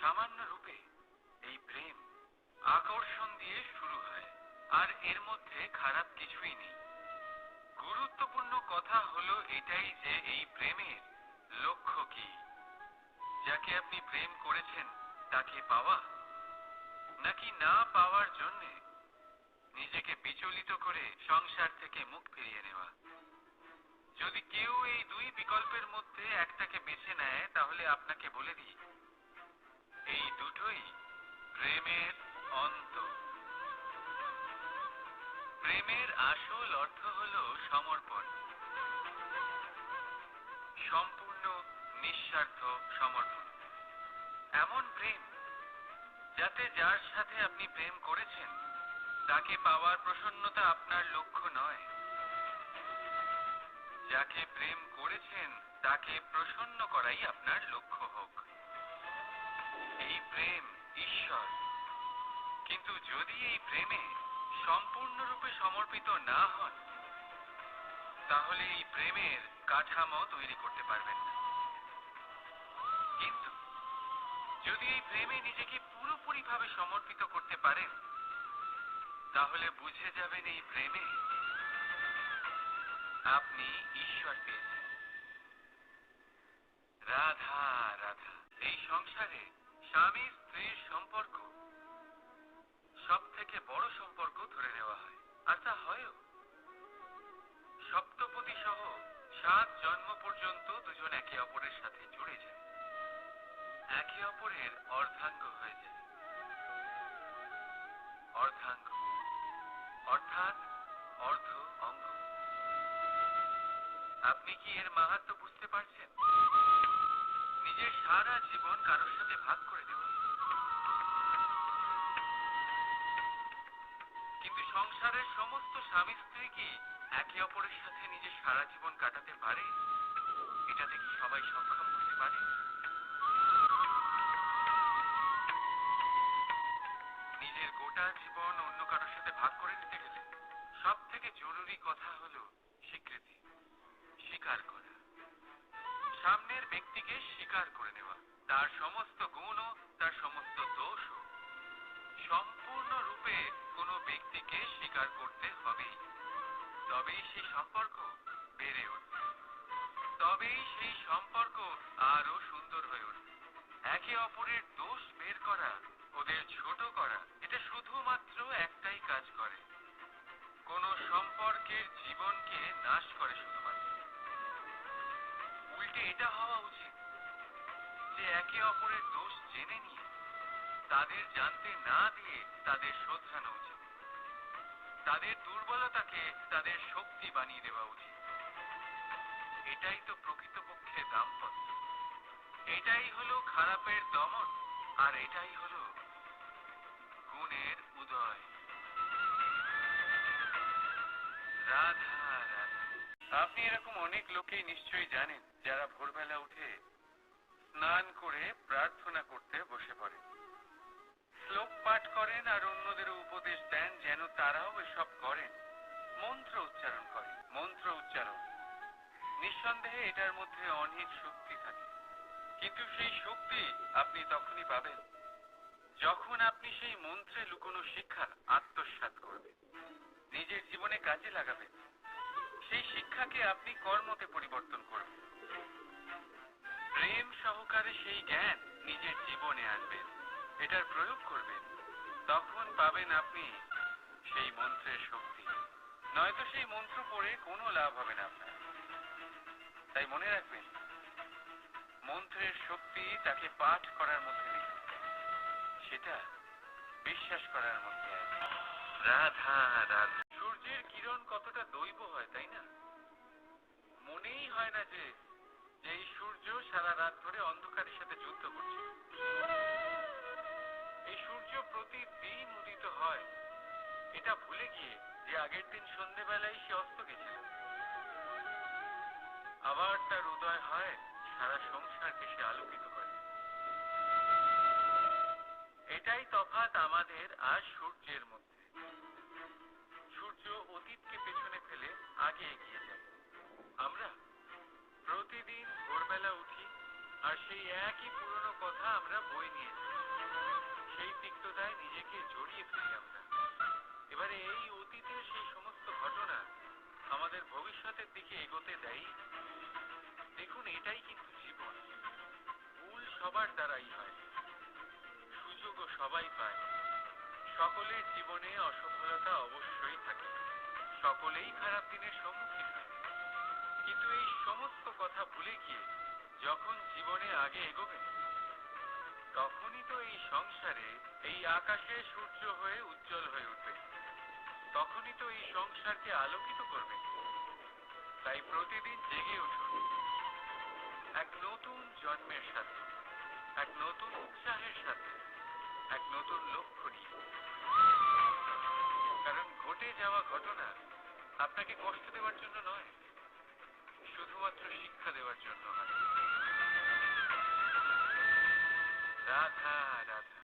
সামান্য রূপে এই প্রেম আকর্ষণ দিয়ে শুরু হয়, আর এর মধ্যে খারাপ কিছুই নেই। গুরুত্বপূর্ণ কথা হলো এটাই যে এই প্রেমের লক্ষ্য কি। যাকে আপনি প্রেম করেছেন, তাকে পাওয়া? নাকি না পাওয়ার জন্য নিজেকে বিচলিত করে সংসার থেকে মুখ ফিরিয়ে নেওয়া? যদি কেউ এই দুই বিকল্পের মধ্যে একটাকে বেছে নেয়, তাহলে আপনাকে বলে দিই এই দুটোই প্রেমের অন্ত। প্রেমের আসল অর্থ হল সমর্পণ। সম্পূর্ণ, নিঃস্বার্থ সমর্পণ। এমন প্রেম যাতে যার সাথে আপনি প্রেম করেছেন, তাকে পাওয়ার প্রসন্নতা আপনার লক্ষ্য নয়। যাকে প্রেম করেছেন, তাকে প্রসন্ন করাই আপনার লক্ষ্য হোক। এই প্রেম ঈশ্বর। কিন্তু যদি এই প্রেমে সম্পূর্ণরূপে সমর্পিত না হন তাহলে এই প্রেমের কাঠামো তৈরি করতে পারবেন না। কিন্তু যদি এই প্রেমে নিজেকে পুরোপুরিভাবে সমর্পিত করতে পারেন, তাহলে বুঝে যাবেন এই প্রেমে আপনি ঈশ্বর পেয়েছেন। রাধা সংসারে স্বামী স্ত্রীর সম্পর্ক সব থেকে বড় সম্পর্ক ধরে নেওয়া হয়। আর তা হয়ও। সপ্তপদী সহ সাত জন্ম পর্যন্ত দুজন একে অপরের সাথে জুড়ে যায়। একে অপরের অর্ধাঙ্গ হয়ে যায়। অর্ধাঙ্গ। অর্থাৎ অর্ধ অঙ্গ। আপনি কি এর মাহাত্ম বুঝতে পারছেন? নিজের সারা জীবন কারোর সাথে ভাগ করে কিন্তু সংসারের সমস্ত স্বামী স্ত্রী কি একে অপরের সাথে নিজের সারা জীবন কাটাতে পারে? এটাতে কি সবাই সক্ষম হতে পারে। নিজের গোটা জীবন অন্য কারোর সাথে ভাগ করে নিতে গেলে সব থেকে জরুরি কথা হলো স্বীকৃতি, স্বীকার করা। সামনের ব্যক্তিকে স্বীকার করে নেওয়া। তার সমস্ত গুণও, তার সমস্ত দোষও। সম্পূর্ণরূপে কোনো ব্যক্তিকে স্বীকার করতে হবেই তবেই সেই সম্পর্ক বেড়ে উঠবে। তবেই সেই সম্পর্ক আরও সুন্দর হয়ে উঠবে। একে অপরের দোষ বের করা, ওদের ছোট করা, এটা শুধুমাত্র একটাই কাজ করে। কোন সম্পর্কের জীবনকে নাশ করে শুধুমাত্র। উল্টে এটা হওয়া উচিত যে একে অপরের দোষ জেনে নিয়ে তাদের জানতে না দিয়ে তাদের শোধরানো উচিত। তাদের দুর্বলতাকে তাদের শক্তি বানিয়ে দেওয়া উচিত। এটাই তো প্রকৃতপক্ষে দাম্পত্য। এটাই হলো খারাপের দমন আর এটাই হলো গুণের উদয়। রাধা রাধা। আপনি এরকম অনেক লোকেই নিশ্চয়ই জানেন, যারা ভোরবেলা উঠে স্নান করে প্রার্থনা করতে বসে পড়ে। শ্লোক পাঠ করেন আর অন্যদের উপদেশ দেন যেন তারাও এসব করেন। মন্ত্র উচ্চারণ করেন মন্ত্র উচ্চারণ। নিঃসন্দেহে এটার মধ্যে অনেক শক্তি থাকে। কিন্তু সেই শক্তি আপনি তখনই পাবেন যখন আপনি সেই মন্ত্রে লুকোনো শিক্ষা আত্মসাৎ করবেন। নিজের জীবনে কাজে লাগাবেন। সেই শিক্ষাকে আপনি কর্মতে পরিবর্তন করবেন প্রেম সহকারে সেই জ্ঞান নিজের জীবনে আনবেন। এটার প্রয়োগ করবেন। তখন পাবেন আপনি সেই মন্ত্রের শক্তি। নয়তো সেই মন্ত্র পড়ে কোনো লাভ হবে না আপনার। তাই মনে রাখবেন, মন্ত্রের শক্তি তাকে পাঠ করার মধ্যে নেই। সেটা বিশ্বাস করার মধ্যে আছে। রাধা রাধা। কিরণ কতটা দৈব হয়, তাই না? মনেই হয় না যে এই সূর্য সারা রাত ধরে অন্ধকারের সাথে যুদ্ধ করছে এই সূর্য প্রতিদিন উদিত হয়। এটা ভুলে গিয়ে যে আগের দিন সন্ধেবেলায় সে অস্ত গেছিল। আবার তার উদয় হয়, সারা সংসারকে সে আলোকিত করে। এটাই তফাৎ আমাদের আর সূর্যের মধ্যে। অতীতকে পেছনে ফেলে আগে এগিয়ে যায় আমরা প্রতিদিন ভোরবেলা উঠি আর সেই একই পুরনো কথা আমরা বই নিয়ে চলি। সেই তিক্ততায় নিজেকে জড়িয়ে ফেলি আমরা। এবারে এই অতীতের সেই সমস্ত ঘটনা আমাদের ভবিষ্যতের দিকে এগোতে দেয় দেখুন, এটাই কিন্তু জীবন। ভুল সবার দ্বারাই হয়। সুযোগও সবাই পায়। সকলের জীবনে অসফলতা অবশ্যই থাকে। সকলেই খারাপ দিনের সম্মুখীন হয়। কিন্তু এই সমস্ত কথা ভুলে গিয়ে যখন জীবনে আগে এগোবেন তখনই তো এই সংসারে এই আকাশে সূর্য হয়ে উজ্জ্বল হয়ে উঠবে। তখনই তো এই সংসারকে আলোকিত করবে। তাই প্রতিদিন জেগে উঠুন। এক নতুন জন্মের সাথে, এক নতুন উৎসাহের সাথে, এক নতুন লক্ষ্য নিয়ে। কারণ ঘটে যাওয়া ঘটনা আপনাকে কষ্ট দেওয়ার জন্য নয় শুধুমাত্র শিক্ষা দেওয়ার জন্য রাধা রাধা।